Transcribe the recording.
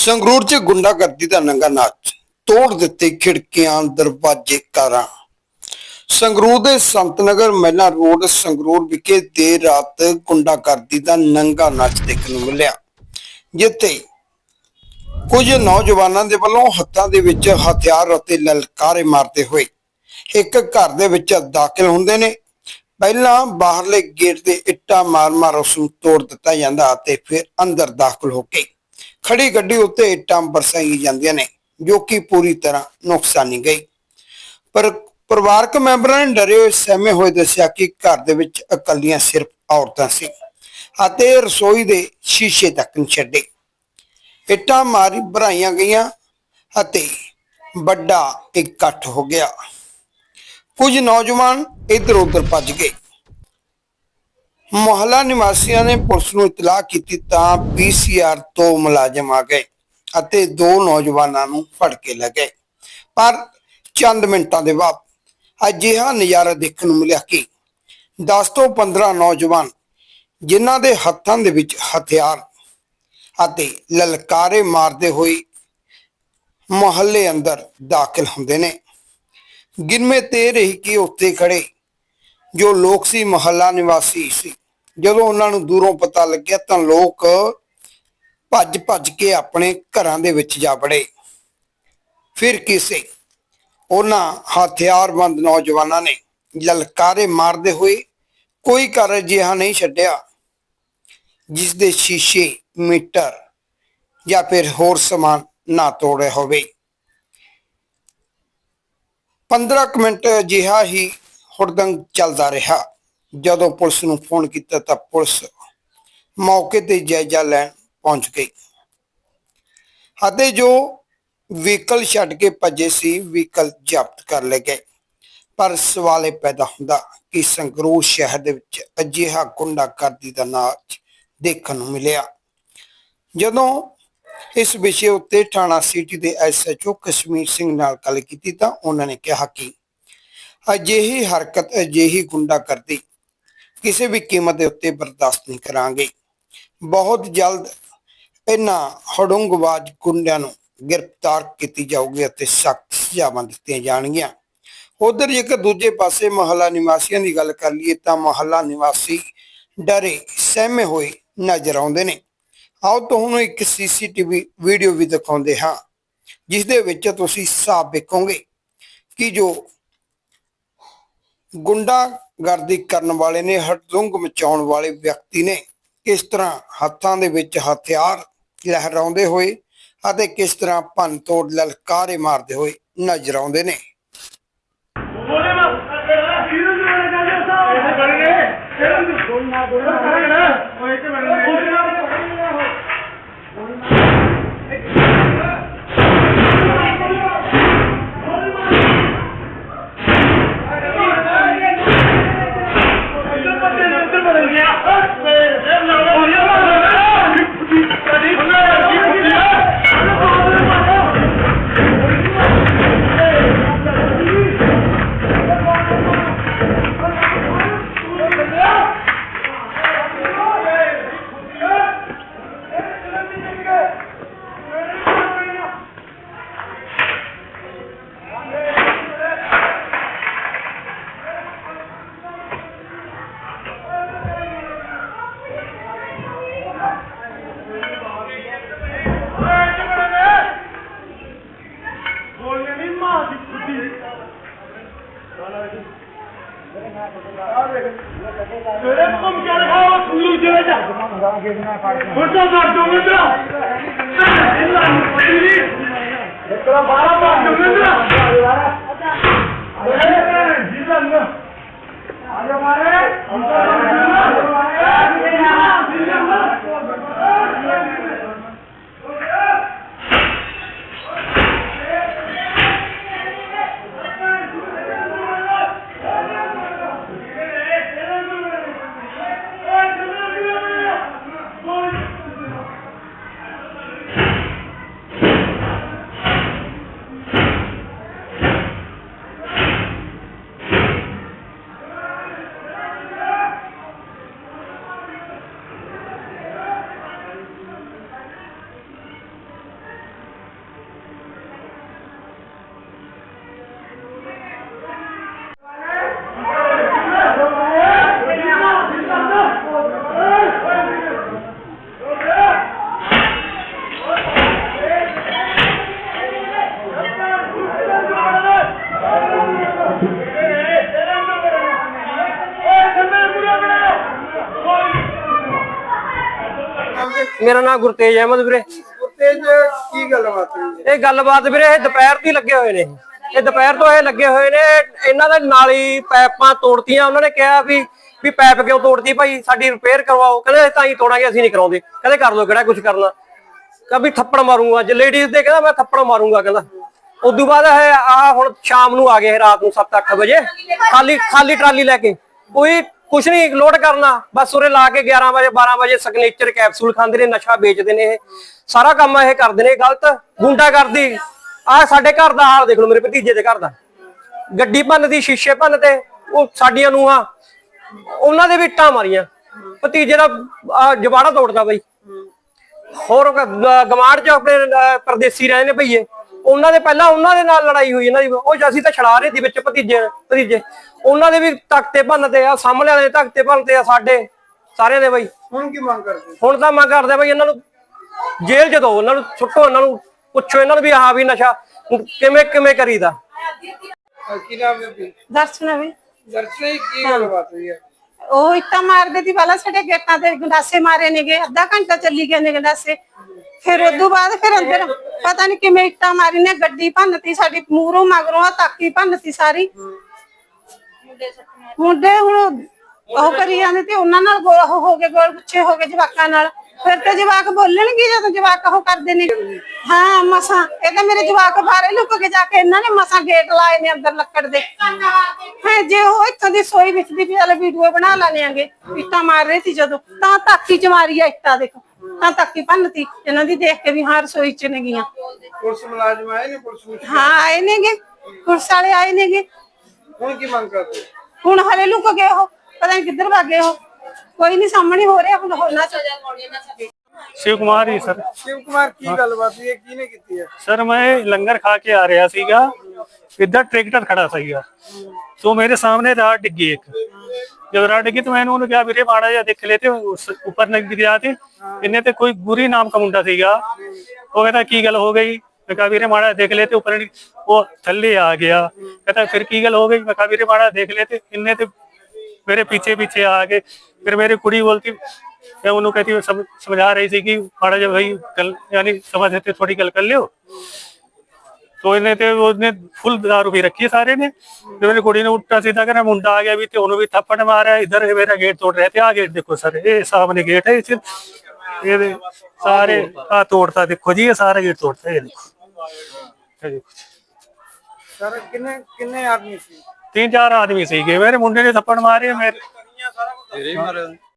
ਸੰਗਰੂਰ 'ਚ ਗੁੰਡਾਗਰਦੀ ਦਾ ਨੰਗਾ ਨਾਚ, ਤੋੜ ਦਿੱਤੇ ਖਿੜਕੀਆਂ, ਦਰਵਾਜ਼ੇ, ਕਾਰਾਂ। ਸੰਗਰੂਰ ਦੇ ਸੰਤਨਗਰ ਮਹਿਲਾ ਰੋਡ ਸੰਗਰੂਰ ਵਿਖੇ ਦੇਰ ਰਾਤ ਗੁੰਡਾਗਰਦੀ ਦਾ ਨੰਗਾ ਨਾਚ ਦੇਖਣ ਨੂੰ ਮਿਲਿਆ, ਜਿੱਥੇ ਕੁਝ ਨੌਜਵਾਨਾਂ ਦੇ ਵੱਲੋਂ ਹੱਥਾਂ ਦੇ ਵਿੱਚ ਹਥਿਆਰ ਅਤੇ ਲਲਕਾਰੇ ਮਾਰਦੇ ਹੋਏ ਇੱਕ ਘਰ ਦੇ ਵਿੱਚ ਦਾਖਲ ਹੁੰਦੇ ਨੇ। ਪਹਿਲਾਂ ਬਾਹਰਲੇ ਗੇਟ ਦੇ ਇੱਟਾਂ ਮਾਰ-ਮਾਰ ਉਸ ਨੂੰ ਤੋੜ ਦਿੱਤਾ ਜਾਂਦਾ ਅਤੇ ਫਿਰ ਅੰਦਰ ਦਾਖਲ ਹੋ ਕੇ ਖੜੀ ਗੱਡੀ ਉੱਤੇ ਇੱਟਾਂ ਬਰਸਾਈ ਜਾਂਦੀਆਂ ਨੇ, ਜੋ ਕਿ ਪੂਰੀ ਤਰ੍ਹਾਂ ਨੁਕਸਾਨੀ ਗਈ। ਪਰ ਪਰਿਵਾਰਕ ਮੈਂਬਰਾਂ ਨੇ ਡਰੇ ਹੋਏ, ਸਹਿਮੇ ਹੋਏ ਦੱਸਿਆ ਕਿ ਘਰ ਦੇ ਵਿੱਚ ਇਕੱਲੀਆਂ ਸਿਰਫ ਔਰਤਾਂ ਸੀ ਅਤੇ ਰਸੋਈ ਦੇ ਸ਼ੀਸ਼ੇ ਤੱਕ ਨਹੀਂ ਛੱਡੇ। ਇੱਟਾਂ ਮਾਰੀ ਭਰਾਈਆਂ ਗਈਆਂ ਅਤੇ ਵੱਡਾ ਇਕੱਠ ਹੋ ਗਿਆ। ਕੁਝ ਨੌਜਵਾਨ ਇਧਰ ਉਧਰ ਭੱਜ ਗਏ। ਮੁਹੱਲਾ ਨਿਵਾਸੀਆਂ ਨੇ ਪੁਲਿਸ ਨੂੰ ਇਤਲਾਹ ਕੀਤੀ ਤਾਂ ਪੀਸੀਆਰ ਤੋਂ ਮੁਲਾਜ਼ਮ ਆ ਗਏ ਅਤੇ ਦੋ ਨੌਜਵਾਨਾਂ ਨੂੰ ਫੜ ਕੇ ਲੈ ਗਏ। ਪਰ ਚੰਦ ਮਿੰਟਾਂ ਦੇ ਬਾਅਦ ਅਜਿਹਾ ਨਜ਼ਾਰਾ ਦੇਖਣ ਨੂੰ ਮਿਲਿਆ ਕਿ 10 ਤੋਂ 15 ਨੌਜਵਾਨ ਜਿਨ੍ਹਾਂ ਦੇ ਹੱਥਾਂ ਦੇ ਵਿੱਚ ਹਥਿਆਰ ਅਤੇ ਲਲਕਾਰੇ ਮਾਰਦੇ ਹੋਏ ਮੁਹੱਲੇ ਅੰਦਰ ਦਾਖਲ ਹੁੰਦੇ ਨੇ। ਗਿਣਵੇਂ ਤੇ ਰਹੀ ਕਿ ਉੱਥੇ ਖੜੇ ਜੋ ਲੋਕ ਸੀ ਮੁਹੱਲਾ ਨਿਵਾਸੀ ਸੀ। ਜਦੋਂ ਉਹਨਾਂ ਨੂੰ ਦੂਰੋਂ ਪਤਾ ਲੱਗਿਆ ਤਾਂ ਲੋਕ ਭੱਜ ਭੱਜ ਕੇ ਆਪਣੇ ਘਰਾਂ ਦੇ ਵਿੱਚ ਜਾ ਵੜੇ। ਫਿਰ ਕਿਸੇ ਉਹਨਾਂ ਹਥਿਆਰਬੰਦ ਨੌਜਵਾਨਾਂ ਨੇ ਲਲਕਾਰੇ ਮਾਰਦੇ ਹੋਏ ਕੋਈ ਘਰ ਅਜਿਹਾ ਨਹੀਂ ਛੱਡਿਆ ਜਿਸ ਦੇ ਸ਼ੀਸ਼ੇ, ਮੀਟਰ ਜਾਂ ਫਿਰ ਹੋਰ ਸਮਾਨ ਨਾ ਤੋੜੇ ਹੋਵੇ। 15 ਕੁ ਮਿੰਟ ਅਜਿਹਾ ਹੀ ਹੁੜਦੰਗ ਚੱਲਦਾ ਰਿਹਾ। ਜਦੋਂ ਪੁਲਿਸ ਨੂੰ ਫੋਨ ਕੀਤਾ ਤਾਂ ਪੁਲਿਸ ਮੌਕੇ ਤੇ ਜਾਇਜ਼ਾ ਲੈਣ ਪਹੁੰਚ ਗਈ। ਅਤੇ ਜੋ ਵਹੀਕਲ ਛੱਡ ਕੇ ਭੱਜੇ ਸੀ, ਵਹੀਕਲ ਜ਼ਬਤ ਕਰ ਲਏ ਗਏ। ਪਰ ਸਵਾਲ ਇਹ ਪੈਦਾ ਹੁੰਦਾ ਕਿ ਸੰਗਰੂਰ ਸ਼ਹਿਰ ਦੇ ਵਿੱਚ ਅਜਿਹਾ ਗੁੰਡਾਗਰਦੀ ਦਾ ਨਾਚ ਦੇਖਣ ਨੂੰ ਮਿਲਿਆ। ਜਦੋਂ ਇਸ ਵਿਸ਼ੇ ਉੱਤੇ ਥਾਣਾ ਸਿਟੀ ਦੇ ਐਸਐਚਓ ਕਸ਼ਮੀਰ ਸਿੰਘ ਨਾਲ ਗੱਲ ਕੀਤੀ ਤਾਂ ਉਹਨਾਂ ਨੇ ਕਿਹਾ ਕਿ ਅਜਿਹੀ ਹਰਕਤ, ਅਜਿਹੀ ਗੁੰਡਾਗਰਦੀ ਕਿਸੇ ਵੀ ਕੀਮਤ ਦੇ ਉੱਤੇ ਬਰਦਾਸ਼ਤ ਨਹੀਂ ਕਰਾਂਗੇ। ਬਹੁਤ ਜਲਦ ਇਹਨਾਂ ਹੜੁੰਗਵਾਜ ਗੁੰਡਿਆਂ ਨੂੰ ਗ੍ਰਿਫਤਾਰ ਕੀਤੀ ਜਾਊਗੀ ਅਤੇ ਸਖਤ ਸਜ਼ਾਵਾਂ ਦਿੱਤੀਆਂ ਜਾਣਗੀਆਂ। ਉਧਰ ਜੇਕਰ ਦੂਜੇ ਪਾਸੇ ਮਹੱਲਾ ਨਿਵਾਸੀਆਂ ਦੀ ਗੱਲ ਕਰ ਲਈਏ ਤਾਂ ਮਹੱਲਾ ਨਿਵਾਸੀ ਡਰੇ ਸਹਿਮੇ ਹੋਏ ਨਜ਼ਰ ਆਉਂਦੇ ਨੇ। ਆਓ ਤੁਹਾਨੂੰ ਇੱਕ ਸੀਸੀਟੀਵੀ ਵੀਡੀਓ ਵੀ ਦਿਖਾਉਂਦੇ ਹਾਂ, ਜਿਸ ਦੇ ਵਿੱਚ ਤੁਸੀਂ ਸਾਫ਼ ਵੇਖੋਗੇ ਕਿ ਜੋ ਗੁੰਡਾ ਗੁੰਡਾਗਰਦੀ ਕਰਨ ਵਾਲੇ ਨੇ ਹੜਦੁੰਗ ਮਚਾਉਣ ਵਾਲੇ ਵਿਅਕਤੀ ਨੇ ਕਿਸ ਤਰ੍ਹਾਂ ਹੱਥਾਂ ਦੇ ਵਿੱਚ ਹਥਿਆਰ ਲਹਿਰਾਉਂਦੇ ਹੋਏ ਅਤੇ ਕਿਸ ਤਰ੍ਹਾਂ ਭੰਨ ਤੋੜ ਲਲਕਾਰੇ ਮਾਰਦੇ ਹੋਏ ਨਜ਼ਰ ਆਉਂਦੇ ਨੇ? ਬੋਲੇ ਨਾ ਇਹਨੂੰ ਜੋ ਮੇਰੇ ਕੋਲ ਕਿਆ ਲਗਾਓ ਕੁੱਲੂ ਜਿਹੜੇ ਜਾ ਫੋਟੋ ਕਰ ਦੋ ਮਿੰਟਾ ਇੰਨਾ ਤੇਰੀ ਇਤਨਾ ਬਾਰਾ ਮਾਰ ਦੋ ਮਿੰਟਾ ਜੀਵਨ ਨਾ ਆਜਾ ਮਾਰੇ ਮੇਰਾ ਨਾਮ ਗੁਰਤੇਜ ਅਹਿਮਦ ਵੀਰੇ। ਗੁਰਤੇਜ ਕੀ ਗੱਲਬਾਤ ਹੋਈ? ਹੈ ਇਹ ਗੱਲਬਾਤ ਵੀਰੇ ਇਹ ਦੁਪਹਿਰ ਦੀ ਲੱਗੇ ਹੋਏ ਨੇ। ਇਹ ਦੁਪਹਿਰ ਤੋਂ ਇਹ ਲੱਗੇ ਹੋਏ ਨੇ ਇਹਨਾਂ ਦੇ ਨਾਲੀ ਪੈਪਾਂ ਤੋੜਤੀਆਂ। ਉਹਨਾਂ ਨੇ ਕਿਹਾ ਵੀ ਵੀ ਪੈਪ ਕਿਉਂ ਤੋੜਤੀ ਭਾਈ? ਸਾਡੀ ਰਿਪੇਅਰ ਕਰਵਾਓ। ਕਹਿੰਦੇ ਤਾਂ ਹੀ ਤੋੜਾਂਗੇ ਅਸੀਂ ਨਹੀਂ ਕਰਾਉਂਦੇ। ਕਹਿੰਦੇ ਕਰ ਲਓ ਕਿਹੜਾ ਕੁਝ ਕਰਨਾ। ਕभी ਥੱਪੜ ਮਾਰੂੰਗਾ। ਜੇ ਲੇਡੀਜ਼ ਦੇ ਕਹਿੰਦਾ ਮੈਂ ਥੱਪੜ ਮਾਰੂੰਗਾ ਕਹਿੰਦਾ। ਉਦੋਂ ਬਾਅਦ ਇਹ ਆ ਹੁਣ ਸ਼ਾਮ ਨੂੰ ਆ ਗਏ ਰਾਤ ਨੂੰ 7-8 ਵਜੇ। ਖਾਲੀ ਖਾਲੀ ਟਰਾਲੀ ਲੈ ਕੇ। ਕੋਈ ਕੁਛ ਨਹੀਂ ਲੋਡ ਕਰਨਾ। ਬਸ ਉਰੇ ਲਾ ਕੇ 11 ਵਜੇ 12 ਵਜੇ ਸਿਗਨੇਚਰ ਕੈਪਸੂਲ ਖਾਂਦੇ ਨੇ, ਨਸ਼ਾ ਵੇਚਦੇ ਨੇ ਇਹ। ਸਾਰਾ ਕੰਮ ਇਹ ਕਰਦੇ ਨੇ, ਗਲਤ। ਗੁੰਡਾ ਕਰਦੀ ਆ ਸਾਡੇ ਘਰ ਦਾ ਹਾਲ ਦੇਖ ਲਓ, ਮੇਰੇ ਭਤੀਜੇ ਦੇ ਘਰ ਦਾ। ਗੱਡੀ ਭੰਨਦੀ ਸ਼ੀਸ਼ੇ ਭੰਨ ਤੇ, ਉਹ ਸਾਡੀਆਂ ਨੂੰਹਾਂ। ਉਹਨਾਂ ਦੇ ਵੀ ਇੱਟਾਂ ਮਾਰੀਆਂ। ਭਤੀਜੇ ਦਾ ਆਹ ਜਵਾੜਾ ਤੋੜਦਾ ਬਈ। ਹੋਰ ਗਮਾੜ ਚ ਆਪਣੇ ਪਰਦੇਸੀ ਰਹੇ ਨੇ ਭਈਏ। ਉਹਨਾਂ ਦੇ ਪਹਿਲਾਂ ਉਹਨਾਂ ਦੇ ਨਾਲ ਲੜਾਈ ਹੋਈ ਇਹਨਾਂ ਦੀ। ਉਹ ਅਸੀਂ ਤਾਂ ਛੜਾ ਰਹੇ ਸੀ ਵਿੱਚ ਭਤੀਜੇ ਭਤੀਜੇ। ਉਹਨਾਂ ਦੇ ਵੀ ਤਖਤੇ ਭੰਨਤੇ ਆ ਸਾਹਮਣੇ ਵਾਲੇ ਦੇ ਤਖਤੇ ਭੰਨਤੇ ਆ ਸਾਡੇ ਸਾਰਿਆਂ ਦੇ ਬਈ। ਹੁਣ ਕੀ ਮੰਗ ਕਰਦੇ? ਹੁਣ ਤਾਂ ਮੰਗ ਕਰਦੇ ਬਈ ਇਹਨਾਂ ਨੂੰ ਜੇਲ੍ਹ ਚ ਦੋ ਉਹਨਾਂ ਨੂੰ ਸੁੱਟੋ ਇਹਨਾਂ ਨੂੰ ਪੁੱਛੋ ਇਹਨਾਂ ਨੂੰ ਵੀ ਹਾਂ ਵੀ ਨਸ਼ਾ ਕਿਵੇਂ ਕਿਵੇਂ ਕਰੀਦਾ। ਕੀ ਨਾਮ ਹੈ ਵੀ ਦਰਸ਼ਨ ਵੀ ਦਰਸ਼ਨੀ ਕੀ ਗੱਲਬਾਤ ਹੋਈ ਹੈ? ਉਹ ਇੱਟਾਂ ਮਾਰਦੇ ਦੀ ਵਾਲਾ ਸਾਡੇ ਗੇਟਾਂ ਤੇ ਗੰਡਾਸੇ ਮਾਰੇ ਨੇਗੇ ਅੱਧਾ ਘੰਟਾ ਚੱਲੀ ਗਏ ਨੇ ਗੰਡਾਸੇ। ਫਿਰ ਉਦੋਂ ਬਾਅਦ ਫਿਰ ਅੰਦਰ ਪਤਾ ਨਹੀਂ ਕਿਵੇਂ ਇੱਟਾਂ ਮਾਰੀ ਨੇ ਗੱਡੀ ਭੰਨਤੀ ਸਾਡੀ ਮੂਹਰੋਂ ਮਗਰੋਂ ਆ ਤਾਕੀ ਭੰਨਤੀ ਸਾਰੀ। ਮੁੰਡੇ ਹੁਣ ਉਹ ਕਰੀ ਜਾਂਦੇ ਤੇ ਉਹਨਾਂ ਨਾਲ ਗੋ- ਉਹ ਹੋ ਗਏ ਗੋਲ ਗੁੱਛੇ ਹੋ ਗਏ ਜਵਾਕਾਂ ਨਾਲ। ਫਿਰ ਤੇ ਜਵਾਕ ਬੋਲਣਗੇ ਜਦੋਂ ਜਵਾਕ ਉਹ ਕਰਦੇ ਨੇ। ਹਾਂ ਮਸਾਂ ਇਹ ਤਾਂ ਮੇਰੇ ਜਵਾਕ ਬਾਹਰੇ ਲੁਕ ਕੇ ਜਾ ਕੇ ਇਹਨਾਂ ਨੇ ਮਸਾਂ ਗੇਟ ਲਾਏ ਨੇ ਅੰਦਰ ਲੱਕੜ ਦੇ। ਹੈ ਜੇ ਉਹ ਇੱਥੋਂ ਦੀ ਸੋਈ ਵਿੱਚ ਦੀ ਵੀ ਚੱਲ ਵੀਡੀਓ ਬਣਾ ਲਾਣੇ ਆਂਗੇ ਇੱਟਾਂ ਮਾਰ ਰਹੇ ਸੀ ਜਦੋਂ। ਤਾਂ ਤਾਕੀ ਚ ਮਾਰੀ ਆ ਇੱਟਾਂ ਦੇਖੋ। ਕੰਧਾਂ ਤੱਕ ਹੀ ਭੰਨਤੀ। ਇਹਨਾਂ ਦੀ ਦੇਖ ਕੇ ਵੀ ਹਾਂ ਰਸੋਈ ਚ ਨੇ ਗਈਆਂ। ਪੁਲਿਸ ਮੁਲਾਜ਼ਮ ਆਏ ਨੇ ਪੁਲਿਸ ਨੂੰ ਹਾਂ ਆਏ ਨੇਗੇ। ਪੁਲਿਸ ਵਾਲੇ ਆਏ ਨੇਗੇ। ਹੁਣ ਕੀ ਮੰਗ ਕਰਦੇ? ਹੁਣ ਹਲੇ ਲੁਕ ਗਏ ਉਹ। ਪਤਾ ਨਹੀਂ ਕਿੱਧਰ ਭੱਜ ਗਏ ਉਹ। ਕੋਈ ਨਹੀਂ ਸਾਹਮਣੇ ਹੋ ਰਿਹਾ। ਹੁਣ ਹੋਣਾ ਚਾਹੀਦਾ ਸ਼ਿਵ ਕੁਮਾਰ ਜੀ ਸਰ। ਸ਼ਿਵ ਕੁਮਾਰ ਕੀ ਗੱਲਬਾਤ ਹੈ? ਕਿਹਨੇ ਕੀਤੀ ਹੈ? ਸਰ ਮੈਂ ਲੰਗਰ ਖਾ ਕੇ ਆ ਰਿਹਾ ਸੀਗਾ। ਇੱਧਰ ਟਰੈਕਟਰ ਖੜਾ ਸੀਗਾ। तो मेरे सामने राह डिग्गी एक जब राह डिग्गी तो मैंने उन्होंने कहा वीरे माड़ा जा देख लेते उस ऊपर नहीं गिर जाते इन्हें तो कोई गुरी नाम का मुंडा सीगा वो कहता की गल हो गई मैं कहा वीरे माड़ा देख लेते ऊपर वो थल्ले आ गया कहता फिर की गल हो गई मैं कहा वीरे माड़ा देख लेते इन्हें तो मेरे पीछे पीछे आ गए फिर मेरी कुड़ी बोलती मैं उन्होंने कहती समझा रही थी कि माड़ा जब भाई यानी समझ देते थोड़ी गल कर लियो तो ਇਹਨੇ ਤੇ ਉਹਨੇ ਫੁੱਲ ਦਾਰੂ ਵੀ ਰੱਖੀ ਸਾਰੇ ਨੇ। ਤੇ ਮੇਰੀ ਕੁੜੀ ਨੇ ਉੱਟਾ ਸਿੱਧਾ ਕਹਿੰਦਾ ਮੁੰਡਾ ਆ ਗਿਆ ਵੀ ਤੇ ਉਹਨੂੰ ਵੀ ਥੱਪੜ ਮਾਰਿਆ। ਇਧਰ ਇਹ ਮੇਰਾ ਗੇਟ ਤੋੜ ਰਿਹਾ ਤੇ ਆ ਗੇਟ ਦੇਖੋ ਸਰ ਇਹ ਸਾਹਮਣੇ ਗੇਟ ਹੈ ਇਸ ਇਹਦੇ ਸਾਰੇ ਆ ਤੋੜਤਾ ਦੇਖੋ ਜੀ ਇਹ ਸਾਰੇ ਗੇਟ ਤੋੜਤਾ ਇਹ ਦੇਖੋ। ਸਰ ਕਿੰਨੇ ਕਿੰਨੇ ਆਦਮੀ ਸੀ? ਤਿੰਨ ਚਾਰ ਆਦਮੀ ਸੀਗੇ। ਮੇਰੇ ਮੁੰਡੇ ਨੇ ਥੱਪੜ ਮਾਰੇ ਮੇਰੇ।